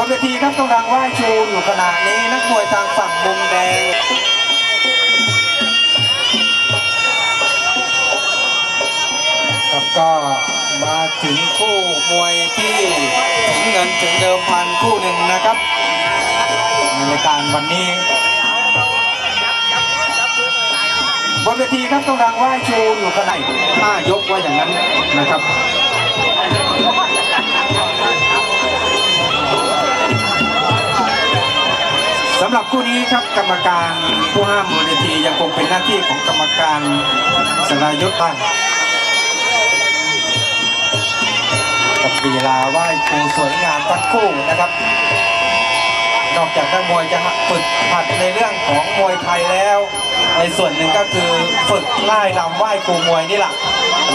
บนเวทีครับต้องรังไหว้ชูอยู่ขณะนี้นักมวยทางฝั่งมุมแดงครับก็มาถึงคู่มวยที่ถึงเงินถึงเดิมพันคู่หนึ่งนะครับในรายการวันนี้บนเวทีครับต้องรังไหว้ชูอยู่ขณะห้ายกว่าอย่างนั้นนะครับำหรับคู่นี้ครับกรรมการผู้ห้ามบนเวทียังคงเป็นหน้าที่ของกรรมการสรายุทธ์บ้านกับลีลาไหว้ครูสวยงามทั้งคู่นะครับ นอกจากนักมวยจะฝึกหัดในเรื่องของมวยไทยแล้ว ในส่วนหนึ่งก็คือฝึกไล่ลำไหว้ครูมวยนี่แหละ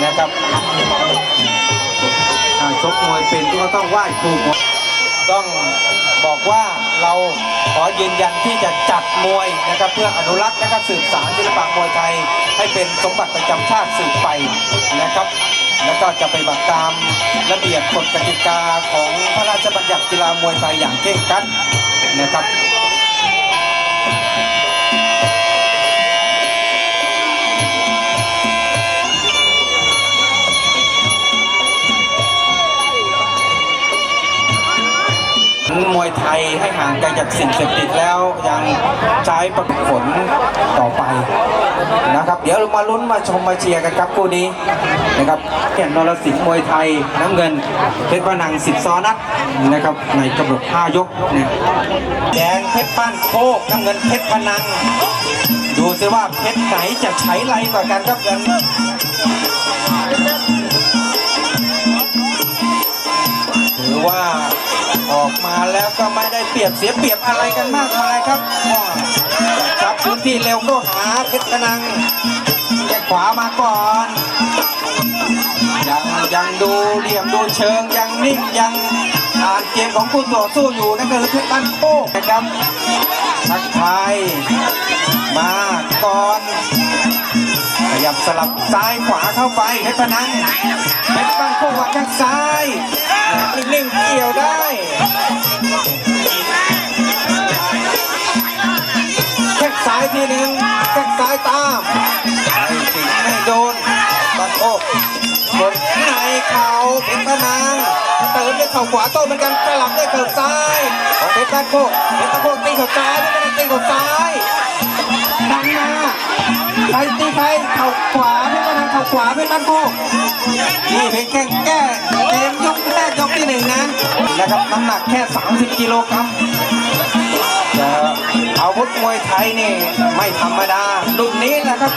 นะครับชกมวยเป็นก็ต้องไหว้ครูมวย ต้องบอกว่าเราขอยืนยันที่จะจัดมวยนะครับเพื่ออนุรักษ์นะครับสืบสานศิลปะมวยไทย ให้เป็นสมบัติประจำชาติสืบไปนะครับ แล้วก็จะไปบัติตามระเบียบกฎกติกาของพระราชบัญญัติกีฬามวยไทยอย่างเคร่งครัดนะครับ ไทยให้ห่างไกลจากสิ่งเสพติดแล้วยังใช้ประผลต่อไปนะครับ เดี๋ยวเรามาลุ้นมาชมมาเชียร์กันครับคู่นี้นะครับเห็นนรสิงห์มวยไทยน้ำเงินเพชรพนังสิบซอนัดนะครับในกำหนด5ยกเนี่ยแดงเพชรป้านโคกน้ำเงินเพชรพนังดูซิว่าเพชรไหนจะใช้ไรกว่ากันครับกันถือว่า ออกมาแล้วก็ไม่ได้เปรียบเสียเปรียบอะไรกันมากมายครับอ้อจับพื้นที่เร็วก็หาเพชรพนังแกขวามาก่อนยังยังดูเหลี่ยมดูเชิงยังนิ่งยังอ่านเกมของผู้ต่อสู้อยู่นั่นก็คือเพชรบ้านโค้นะครับทักทายมาก่อนขยับสลับซ้ายขวาเข้าไปเพชรพนังเพชรบ้านโค้งวางแข้งซ้ายนิ่งๆเกี่ยวได้ ทีหนึ่งแข้งซ้ายตามไม่ถึงไม่โดนบ้านโค้งบนในเข่าเพชรพนังเติมด้วยเข่าขวาโต้เหมือนกันสลับด้วยเข่าซ้ายของเพชรบ้าโคเพชรบ้าโคตีเข่าซ้ายเพชรพนังตีเข่าซ้ายดังมาใครตีใครเข่าขวาเพื่อนทางเข่าขวาเพื่อนบ้าโคนี่เป็นแก้แก้เกมยกแรกยกที่หนึ่งนะนะครับน้ำหนักแค่ 30 กิโลกรัมแต่ อาวุธมวยไทยนี่ไม่ธรรมดารุ่นนี้แหละครับ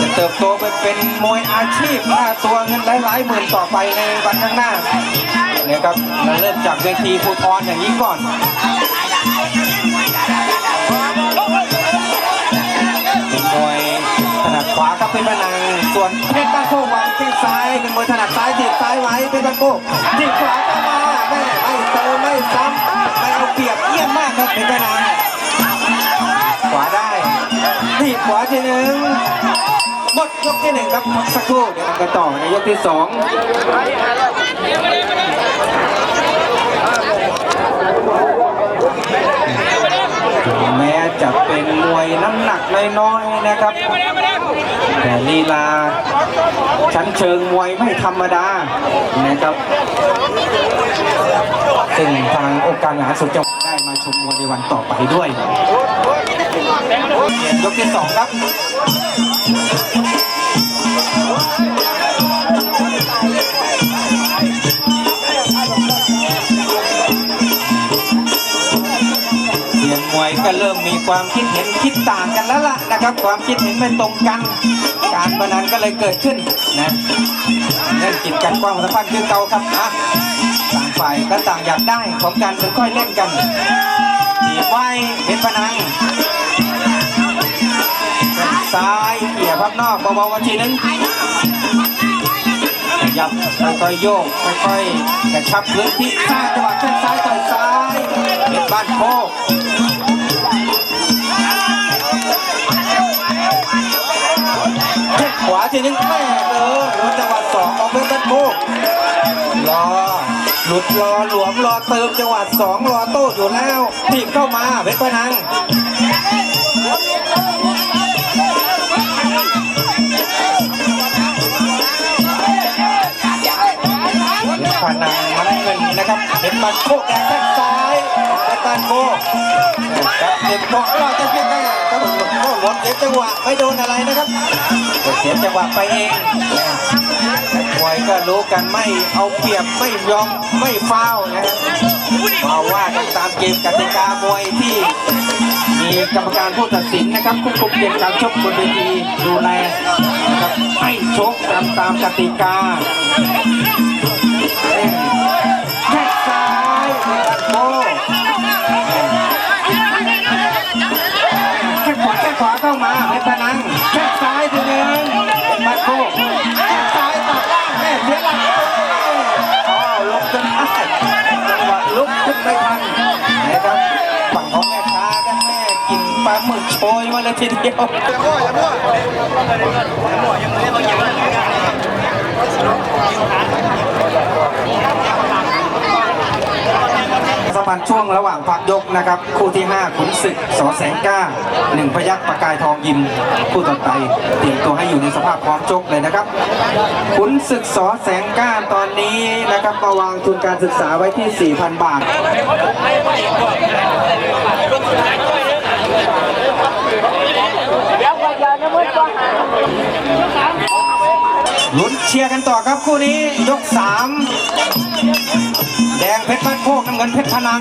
จะเติบโตไปเป็นมวยอาชีพค่าตัวเงินหลายๆหมื่นต่อไปในวันข้างหน้าเนี่ยครับเราเริ่มจากเวทีภูทรอย่างนี้ก่อนเป็นมวยถนัดขวาครับเป็นพนังส่วนเพชรบ้านโคกวางแข้งซ้ายเป็นมวยถนัดซ้ายถีบซ้ายไว้เพชรบ้านโคกถีบขวาเข้ามา แม่ไม่เติมไม่ซ้ำไม่เอาเปรียบเยี่ยมมากครับเพชรพนังขวาได้ถีบขวาทีหนึ่งหมดยกที่หนึ่งครับพักสักครู่เดี๋ยวกันต่อในยกที่สอง ถึงแม้ จะเป็นมวยน้ำหนักน้อยๆนะครับ แต่ลีลาชั้นเชิงมวยไม่ธรรมดานะครับ ซึ่งทางองค์การมหาสุขจังได้มาชมมวยในวันต่อไปด้วยเกมยกที่สองครับ ก็เริ่มมีความคิดเห็นคิดต่างกันแล้วล่ะนะครับ ความคิดเห็นไม่ตรงกัน การพนันก็เลยเกิดขึ้นนะเล่นกินกันกว้างสัมพันธ์คือเก่าครับนะต่างฝ่ายก็ต่างอยากได้ของการค่อยเล่นกันทีบไว้เป็นพนังซ้ายเกี่ยพับนอกเบาๆวันทีนึงขยับค่อยๆโยกค่อยๆกระชับพื้นที่สร้างจังหวะแข้งซ้ายต่อยซ้ายเป็นบ้านโคก ขวาทีนึงแม่เออรถจังหวะสองของเพชรบ้านโคกรอหลุดรอหลวมรอเติมจังหวะสองรอโต้อยู่แล้วทีบเข้ามาเพชรพนังผนังมันเงินนะครับเป็นบันโคกแดงแข้งซ้าย เป็นบันโคกครับเด็กบอกเราจะเพียงแค่ก็หลบก็หลบเสียจังหวะไม่โดนอะไรนะครับเสียจังหวะไปเองนักมวยก็รู้กันไม่เอาเปรียบไม่ยอมไม่ฟาวล์นะครับมาว่ากันตามเกมกติกามวยที่ มีกรรมการผู้ตัดสินนะครับควบคุมเกมการชกบนเวทีดูแลนะครับให้ชกตามตามกติกา พนังแค่ซ้ายทีนึงมาโก้แค่ซ้ายตัดล่างแม่เสียหลักอ้าวลุกขึ้นได้จังหวลุกขึ้นไม่ทันนะครับฝั่งของแม่ค้ากันแม่กินปลาหมึกโชยมาเลยทีเดียวอย่ามั่อย่ามั่อย่ามั่วอย่ามั่วอย่ามั่ นช่วงระหว่างพักยกนะครับ คู่ที่ 5 ขุนศึกสอแสงก้าหนึ่งพยักประกายทองยิม คู่ต่อไปเตรียมตัวให้อยู่ในสภาพพร้อมจกเลยนะครับ ขุนศึกสอแสงก้าตอนนี้นะครับมาวางทุนการศึกษาไว้ที่ 4,000 บาทลุ้นเชียร์กันต่อครับคู่นี้ยก 3 แดงเพชรบ้านโคกน้ำเงินเพชรพนัง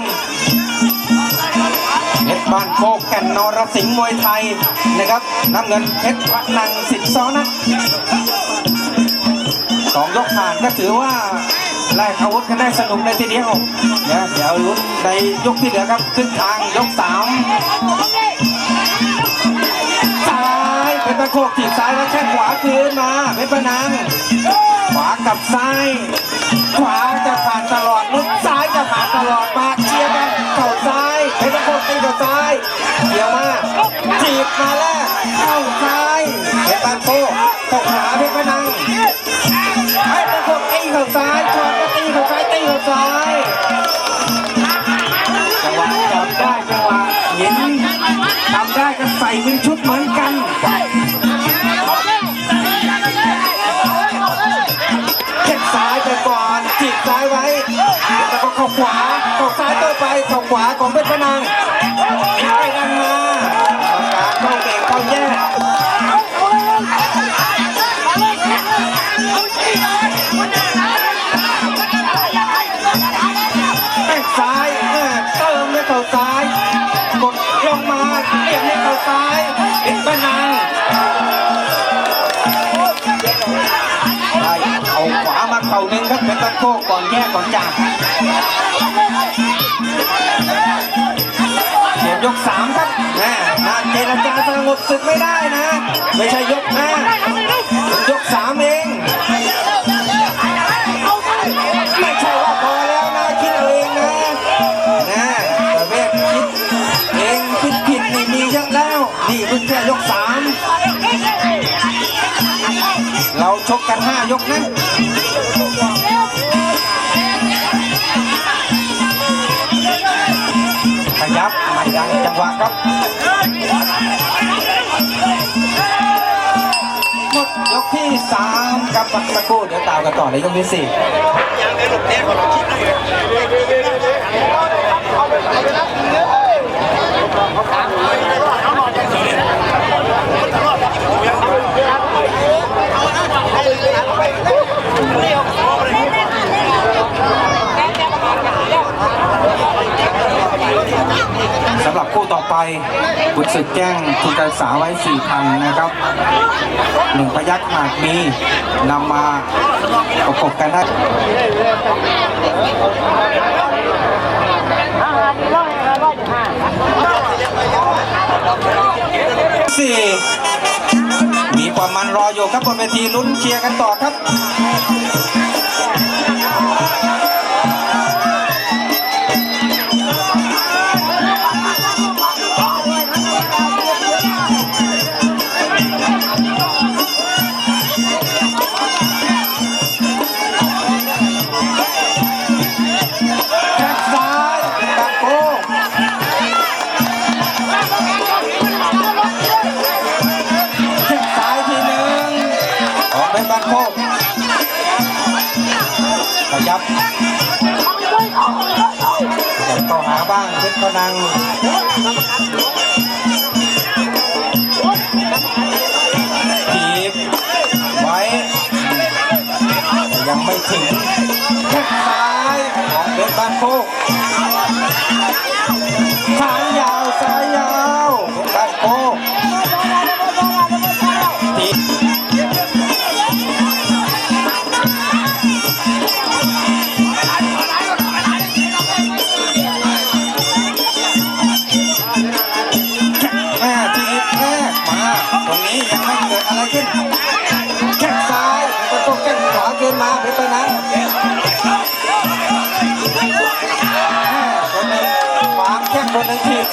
เพชรบ้านโคกแก่นนรสิงห์มวยไทยนะครับน้ำเงินเพชรพนังสิทธิ์ซ้อนะสองยกผ่านก็ถือว่าแลกอาวุธกันได้สนุกในทีเดียวเดี๋ยวเดี๋ยวลุ้นในยกที่เหลือครับครึ่งทางยกสามซ้ายเพชรบ้านโคกถีบซ้ายแล้วแข้งขวาคืนมาเพชรพนัง กับซ้าย ขวาจะผ่านตลอดลุกซ้ายจะผ่านตลอดมาเชียร์กันเข่าซ้ายเพชรมงคลตีเข่าซ้ายเกี่ยวมาจีบมาแล้วเข้าซ้ายเพชรบางโพตกขวาเพชรพนังเพชรมงคลตีเข่าซ้ายชวนก็ตีเข่าซ้ายตีเข่าซ้ายจังหวะจำได้จังหวะเห็นทำได้ก็ใส่เป็นชุดเหมือนกัน ข้าขวาเข้าซ้ายโต้ไปเข้าขวาของเพชรพนังไปดันมาการเข้าเก่งเข้าแย่แข้งซ้ายเออเติมด้วยเข่าซ้าย กดลงมาเรียบให้เข่าซ้ายเพชรพนังาขวามาเข่าหนึ่งครับเป็นตันโคกก่อนแยกก่อนจากเดี๋ยวยกสามครับแม่มาเจรจาสงบศึกไม่ได้นะ ไม่ใช่ยกห้ายกสามเอง กันห้ายกนะขยับไม่ดังจังหวะครับหมดยกที่สามกับปักตะกูเดี๋ยวตามกันต่อในยกที่สี่สำหรับคู่ต่อไป บุตรศึกแจ้งทุนการศึกษาไว้4 0 0 0นะครับหนึ่งพยักหากมีนำมาประกบกันได้สี่มีความมันรออยู่ครับบนเวทีลุ้นเชียร์กันต่อครับ ขยับอยากเข้าหาบ้างเพชรพนังจีบไว้แต่ยังไม่ถึงแข้งซ้ายของเพชรบ้านโคก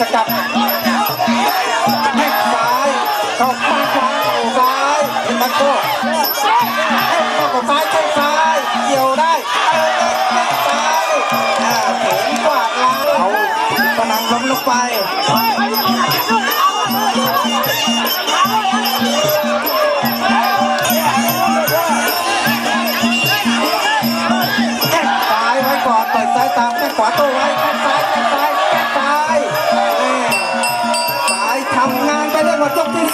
สกัดแข้งซ้ายเข้าขวาขวาเข้าซ้ายเป็นมันก้แข้งเข้ากับซ้ายแข้งซ้ายเกี่ยวได้เอาเลยแข้งซ้ายเถินกวาดล้างเอาพนังล้มลงไปแข้งซ้ายไว้ก่อนเปิดซ้ายตามแข้งขวาโต้ไว้ข้งซ้ายแข้งซ้าย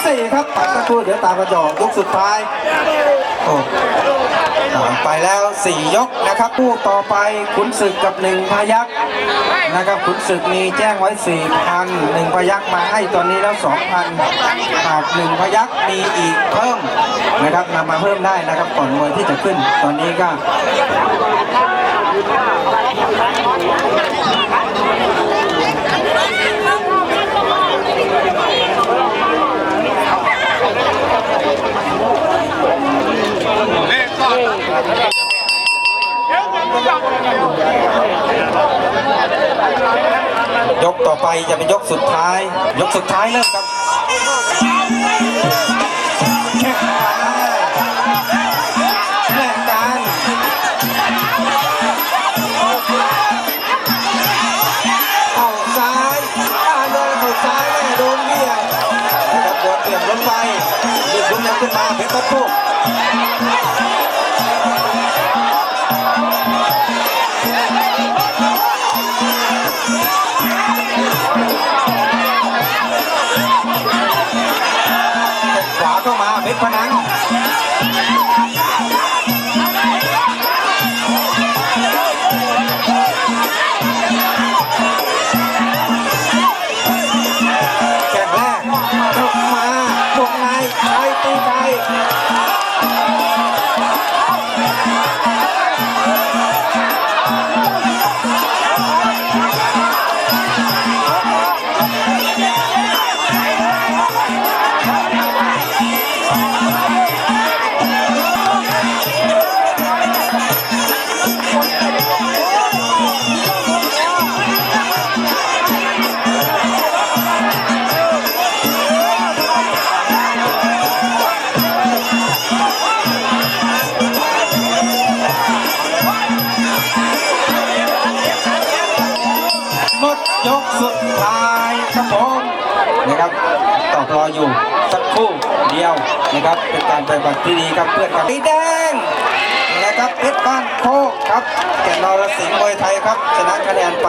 สี่ครับปัดสักครู่เดี๋ยวตามกระจอกยกสุดท้ายโอ้ไปแล้วสี่ยกนะครับคู่ต่อไปขุนศึกกับหนึ่งพยักนะครับขุนศึกมีแจ้งไว้สี่พันหนึ่งพยักมาให้ตอนนี้แล้วสองพันหากหนึ่งพยักมีอีกเพิ่มนะครับนำมาเพิ่มได้นะครับก่อนมวยที่จะขึ้นตอนนี้ก็ ยกต่อไปจะเป็นยกสุดท้าย ยกสุดท้ายเริ่มครับ เข้ ยกสุดท้ายครับผมนะครับต้องรออยู่สักคู่เดียวนะครับ เป็นการปฏิบัติที่ดีครับเพื่อนครับสีแดงนะครับเพชรบ้านโคกครับแก่นนรสิงห์มวยไทยครับ ชนะคะแนนไป